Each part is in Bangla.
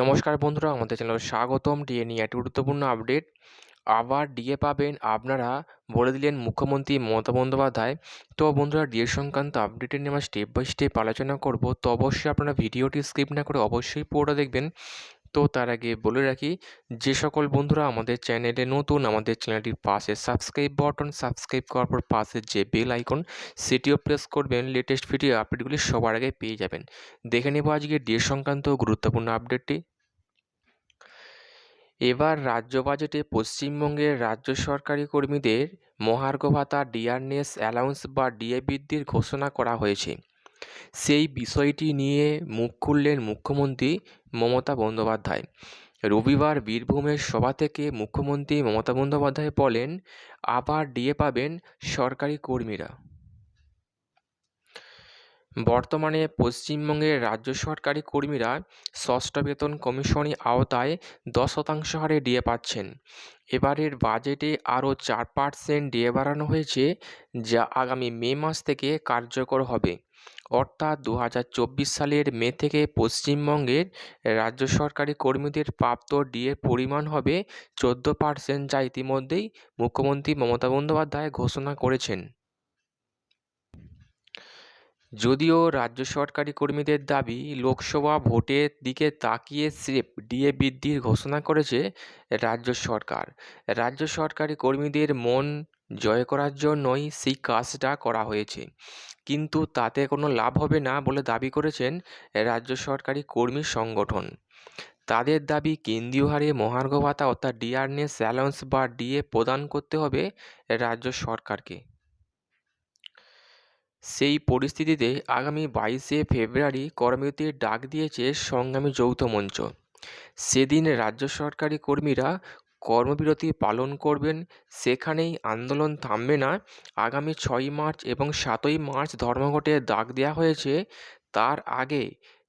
নমস্কার বন্ধুরা, আমাদের চ্যানেল স্বাগতম। ডিএ নিয়ে একটি গুরুত্বপূর্ণ আপডেট। আবার ডিএ পাবেন আপনারা, বলে দিলেন মুখ্যমন্ত্রী মমতা বন্দ্যোপাধ্যায়। তো বন্ধুরা, ডিএ সংক্রান্ত আপডেটের নিয়ে আমরা স্টেপ বাই স্টেপ আলোচনা করব। তো অবশ্যই আপনারা ভিডিওটি স্কিপ না করে অবশ্যই পুরোটা দেখবেন। তো তার আগে বলে রাখি, যে সকল বন্ধুরা আমাদের চ্যানেলে নতুন, আমাদের চ্যানেলটির পাশে সাবস্ক্রাইব বটন, সাবস্ক্রাইব করার পর পাশে যে বেল আইকন, সেটিও প্রেস করবেন। লেটেস্ট ভিডিও আপডেটগুলি সবার আগে পেয়ে যাবেন। দেখে নেব আজকে ডিএ সংক্রান্ত গুরুত্বপূর্ণ আপডেটটি এবার রাজ্য বাজেটে পশ্চিমবঙ্গের রাজ্য সরকারি কর্মীদের মহার্ঘ ভাতা ডিয়ারনেস অ্যালাউন্স বা ডিএ বৃদ্ধির ঘোষণা করা হয়েছে। সেই বিষয়টি নিয়ে মুখ খুললেন মুখ্যমন্ত্রী মমতা বন্দ্যোপাধ্যায়। রবিবার বীরভূমের সভা থেকে মুখ্যমন্ত্রী মমতা বন্দ্যোপাধ্যায় বলেন, আবার ডিএ পাবেন সরকারি কর্মীরা। বর্তমানে পশ্চিমবঙ্গের রাজ্য সরকারি কর্মীরা ষষ্ঠ বেতন কমিশনের আওতায় দশ শতাংশ হারে ডিএ পাচ্ছেন। এবারের বাজেটে আরও চার পার্সেন্ট ডিএ বাড়ানো হয়েছে, যা আগামী মে মাস থেকে কার্যকর হবে। অর্থাৎ দু হাজার চব্বিশ সালের মে থেকে পশ্চিমবঙ্গের রাজ্য সরকারি কর্মীদের প্রাপ্ত ডিএর পরিমাণ হবে চোদ্দ পার্সেন্ট যা ইতিমধ্যেই মুখ্যমন্ত্রী মমতা বন্দ্যোপাধ্যায় ঘোষণা করেছেন। যদিও রাজ্য সরকারি কর্মীদের দাবি, লোকসভা ভোটের দিকে তাকিয়ে স্রেফ ডিএ বৃদ্ধির ঘোষণা করেছে রাজ্য সরকার। রাজ্য সরকারি কর্মীদের মন জয় করার জন্যই সেই কাজটা করা হয়েছে। কিন্তু তাতে কোনো লাভ হবে না বলে দাবি করেছেন রাজ্য সরকারি কর্মী সংগঠন। তাদের দাবি, কেন্দ্রীয় হারে মহার্ঘ ভাতা অর্থাৎ ডিআরনেস অ্যালাউন্স বা ডিএ প্রদান করতে হবে রাজ্য সরকারকে। সেই পরিস্থিতিতে আগামী বাইশে ফেব্রুয়ারি কর্মবিরতির ডাক দিয়েছে সংগ্রামী যৌথ মঞ্চ। সেদিন রাজ্য সরকারি কর্মীরা কর্মবিরতি পালন করবেন, সেখানেই আন্দোলন থামবে না। আগামী ছয়ই মার্চ এবং সাতই মার্চ ধর্মঘটে ডাক দেওয়া হয়েছে। তার আগে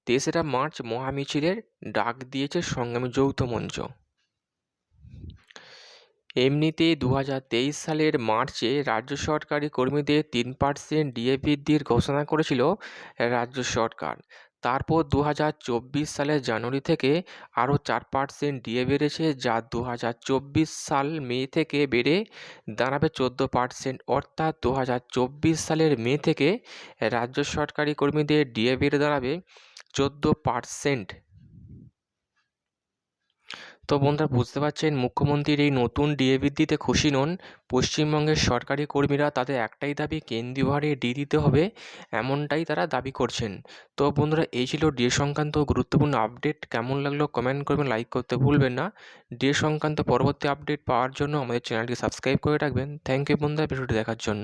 তেসরা মার্চ মহামিছিলের ডাক দিয়েছে সংগ্রামী যৌথ মঞ্চ। এমনিতেই দু সালের মার্চে রাজ্য সরকারি কর্মীদের তিন পার্সেন্ট ডিএ বৃদ্ধির ঘোষণা করেছিল রাজ্য সরকার। তারপর দু হাজার চব্বিশ সালের জানুয়ারি থেকে আরও চার পার্সেন্ট ডিএ বেড়েছে, যা দু হাজার চব্বিশ সাল মে থেকে বেড়ে দাঁড়াবে চোদ্দ পার্সেন্ট। অর্থাৎ দু হাজার চব্বিশ সালের মে থেকে রাজ্য সরকারি কর্মীদের ডিএ বেড়ে দাঁড়াবে চোদ্দ পার্সেন্ট। তো বন্ধুরা বুঝতে পারছেন, মুখ্যমন্ত্রীর এই নতুন ডিএ বৃদ্ধিতে খুশি নন। পশ্চিমবঙ্গের সরকারি কর্মীরা তাদের একটাই দাবি, কেন্দ্রীয় হারে ডি দিতে হবে, এমনটাই তারা দাবি করছেন। তো বন্ধুরা এই ছিল ডিএ সংক্রান্ত গুরুত্বপূর্ণ আপডেট। কেমন লাগল কমেন্ট করবেন, লাইক করতে ভুলবেন না। ডিএ সংক্রান্ত পরবর্তী আপডেট পাওয়ার জন্য আমাদের চ্যানেলটি সাবস্ক্রাইব করে রাখবেন। থ্যাংক ইউ বন্ধুরা ভিডিওটি দেখার জন্য।